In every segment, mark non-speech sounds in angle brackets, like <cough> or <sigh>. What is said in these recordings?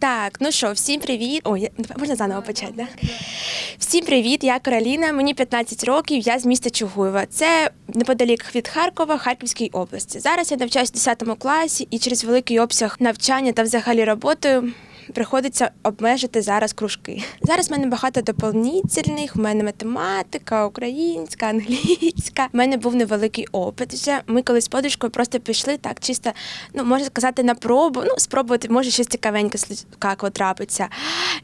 Так, ну що, всім привіт. Ой, можна заново почати, да? Всім привіт, я Кароліна, мені 15 років, я з міста Чугуєва. Це неподалік від Харкова, Харківській області. Зараз я навчаюся в 10 класі і через великий обсяг навчання та взагалі роботою приходиться обмежити зараз кружки. Зараз в мене багато доповнительних, в мене математика, українська, англійська. У мене був невеликий опит. Вже ми колись з подружкою просто пішли так, чисто, ну можна сказати, на пробу. Ну, спробувати, може, щось цікавеньке как трапиться.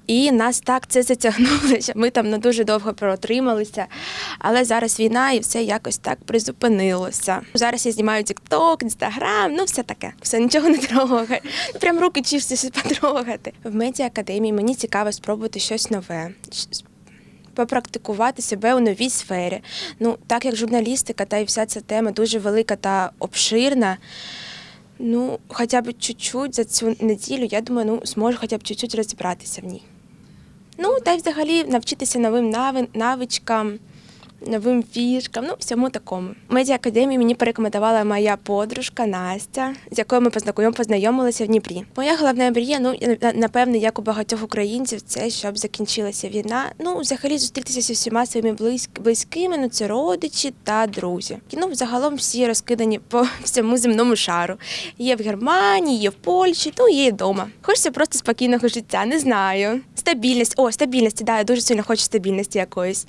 І нас так це затягнуло, що ми там ну, дуже довго протрималися. Але зараз війна і все якось так призупинилося. Зараз я знімаю TikTok, Instagram, ну все таке. Все нічого не трогаю. Ну прям руки чистяться потрогати. В медіаакадемії мені цікаво спробувати щось нове. Попрактикувати себе у новій сфері. Ну, так як журналістика та і вся ця тема дуже велика та обширна. Ну, хоча б чуть-чуть за цю неділю, я думаю, ну, зможу хоча б чуть-чуть розібратися в ній. Ну, та й взагалі навчитися новим навичкам, новим фішкам, ну, всьому такому. В медіаакадемії мені порекомендувала моя подружка Настя, з якою ми познайом- познайомилися в Дніпрі. Моя головна мрія, ну, напевне, як у багатьох українців, це щоб закінчилася війна. Ну, взагалі зустрітися зі всіма своїми близькими, ну, це родичі та друзі. Ну, загалом всі розкидані по <laughs> всьому земному шару. Є в Германії, є в Польщі, ну є вдома. Хочеться просто спокійного життя, не знаю. Стабільність. О, стабільності, да, я дуже сильно хочу стабільності якоїсь.